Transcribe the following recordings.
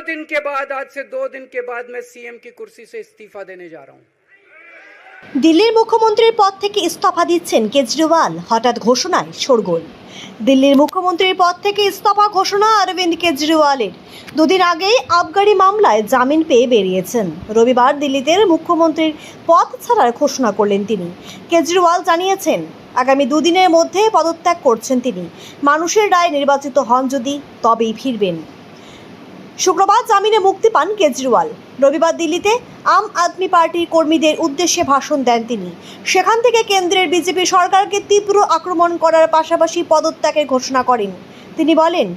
दिन के बाद आज से दो दिन के बाद मैं सीएम की कुर्सी से इस्तीफा देने जा रहा हूं দিল্লির মুখ্যমন্ত্রীর পদ থেকে ইস্তফা দিচ্ছেন কেজরিওয়াল হঠাৎ ঘোষণায় শোরগোল দিল্লির মুখ্যমন্ত্রীর পদ থেকে ইস্তফা ঘোষণা অরবিন্দ কেজরিওয়ালের দুদিন আগেই আবগারি মামলায় জামিন পেয়ে বেরিয়েছেন রবিবার দিল্লিতে মুখ্যমন্ত্রীর পদ ছাড়ার ঘোষণা করলেন তিনি কেজরিওয়াল জানিয়েছেন আগামী দুদিনের মধ্যে পদত্যাগ করছেন তিনি মানুষের রায় নির্বাচিত হন যদি তবেই ফিরবেন শুক্রবার জামিনে মুক্তি পান কেজরিওয়াল। রবিবার দিল্লিতে আম আদমি পার্টির কর্মীদের উদ্দেশ্যে ভাষণ দেন তিনি। সেখান থেকে কেন্দ্রের বিজেপি সরকারকে তীব্র আক্রমণ করার পাশাপাশি পদত্যাগের ঘোষণা করেন। তিনি বলেন,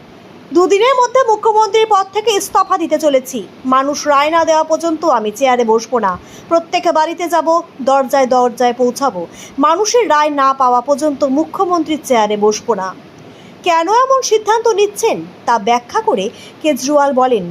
দুদিনের মধ্যে মুখ্যমন্ত্রীর পদ থেকে ইস্তফা দিতে চলেছি। মানুষ রায় না দেওয়া পর্যন্ত আমি চেয়ারে বসবো না। প্রত্যেক বাড়িতে যাব, দরজায় দরজায় পৌঁছাবো। মানুষের রায় না পাওয়া পর্যন্ত মুখ্যমন্ত্রীর চেয়ারে বসবো না। কেন এমন সিদ্ধান্ত নিচ্ছেন তা ব্যাখ্যা করে কেজরিওয়াল বলেন,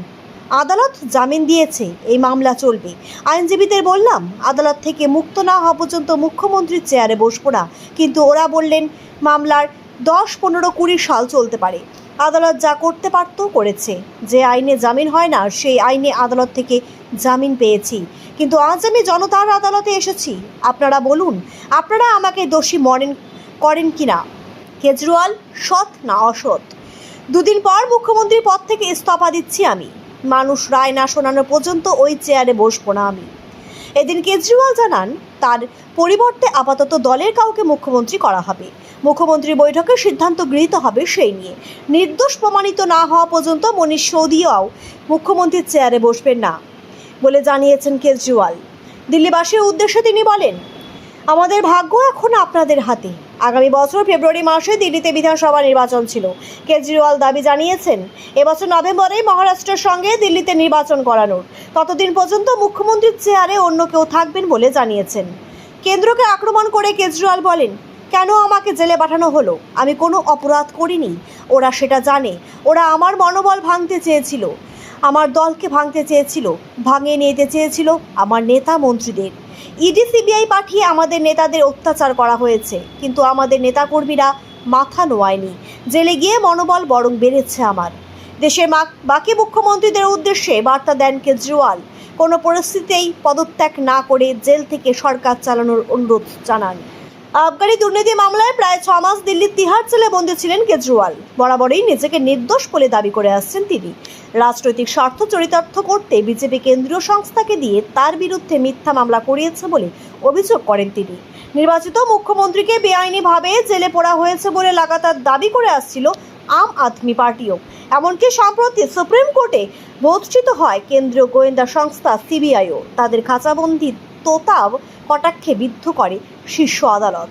আদালত জামিন দিয়েছে, এই মামলা চলবে। আইনজীবীদের বললাম, আদালত থেকে মুক্ত না হওয়া পর্যন্ত মুখ্যমন্ত্রীর চেয়ারে বসবো না। কিন্তু ওরা বললেন, মামলার দশ পনেরো কুড়ি সাল চলতে পারে। আদালত যা করতে পারত করেছে। যে আইনে জামিন হয় না, সেই আইনে আদালত থেকে জামিন পেয়েছি। কিন্তু আজ আমি জনতার আদালতে এসেছি। আপনারা বলুন, আপনারা আমাকে দোষী মনেন করেন কিনা? কেজরিওয়াল, সৎ না অসৎ? দুদিন পর মুখ্যমন্ত্রীর পদ থেকে ইস্তফা দিচ্ছি আমি। মানুষ রায় না শোনানো পর্যন্ত ওই চেয়ারে বসবো না আমি। এদিন কেজরিওয়াল জানান, তার পরিবর্তে আপাতত দলের কাউকে মুখ্যমন্ত্রী করা হবে। মুখ্যমন্ত্রী বৈঠকে সিদ্ধান্ত গৃহীত হবে সেই নিয়ে। নির্দোষ প্রমাণিত না হওয়া পর্যন্ত মনীষ সৌদিয়াও মুখ্যমন্ত্রীর চেয়ারে বসবেন না, বলে জানিয়েছেন কেজরিওয়াল। দিল্লিবাসীর উদ্দেশ্যে তিনি বলেন, আমাদের ভাগ্য এখন আপনাদের হাতে। আগামী বছর ফেব্রুয়ারি মাসে দিল্লিতে বিধানসভা নির্বাচন ছিল। কেজরিওয়াল দাবি জানিয়েছেন, এবছর নভেম্বরে মহারাষ্ট্রের সঙ্গে দিল্লিতে নির্বাচন করানোর। ততদিন পর্যন্ত মুখ্যমন্ত্রীর চেয়ারে অন্য কেউ থাকবেন বলে জানিয়েছেন। কেন্দ্রকে আক্রমণ করে কেজরিওয়াল বলেন, কেন আমাকে জেলে পাঠানো হলো? আমি কোনো অপরাধ করিনি। ওরা সেটা জানে। ওরা আমার মনোবল ভাঙতে চেয়েছিল। আমার দলকে ভাঙতে চেয়েছিল, ভাঙিয়ে নিতে চেয়েছিল আমার নেতা মন্ত্রীদের। ইডি সিবিআই পাঠিয়ে আমাদের নেতাদের অত্যাচার করা হয়েছে। কিন্তু আমাদের নেতাকর্মীরা মাথা নোয়ায়নি। জেলে গিয়ে মনোবল বরং বেড়েছে আমার। দেশের বাকি মুখ্যমন্ত্রীদের উদ্দেশ্যে বার্তা দেন কেজরিওয়াল। কোনো পরিস্থিতিতেই পদত্যাগ না করে জেল থেকে সরকার চালানোর অনুরোধ জানান। আবগারি দুর্নীতি মামলায় প্রায় ছ মাস দিল্লির তিহার জেলে বন্দী ছিলেন কেজরিওয়াল। বরাবরই নিজেকে নির্দোষ বলে দাবি করে আসছেন তিনি। রাজনৈতিক স্বার্থ চরিতার্থ করতে বিজেপি কেন্দ্রীয় সংস্থাকে দিয়ে তার বিরুদ্ধে মিথ্যা মামলা করিয়েছে বলে অভিযোগ করেন তিনি। নির্বাচিত মুখ্যমন্ত্রীকে বেআইনিভাবে জেলে পড়া হয়েছে বলে লাগাতার দাবি করে আসছিল আম আদমি পার্টিও। এমনকি সম্প্রতি সুপ্রিম কোর্টে বোধচিত হয় কেন্দ্রীয় গোয়েন্দা সংস্থা সিবিআইও। তাদের খাঁচাবন্দি তোতাব কটাক্ষে বিদ্ধ করে শীর্ষ আদালত।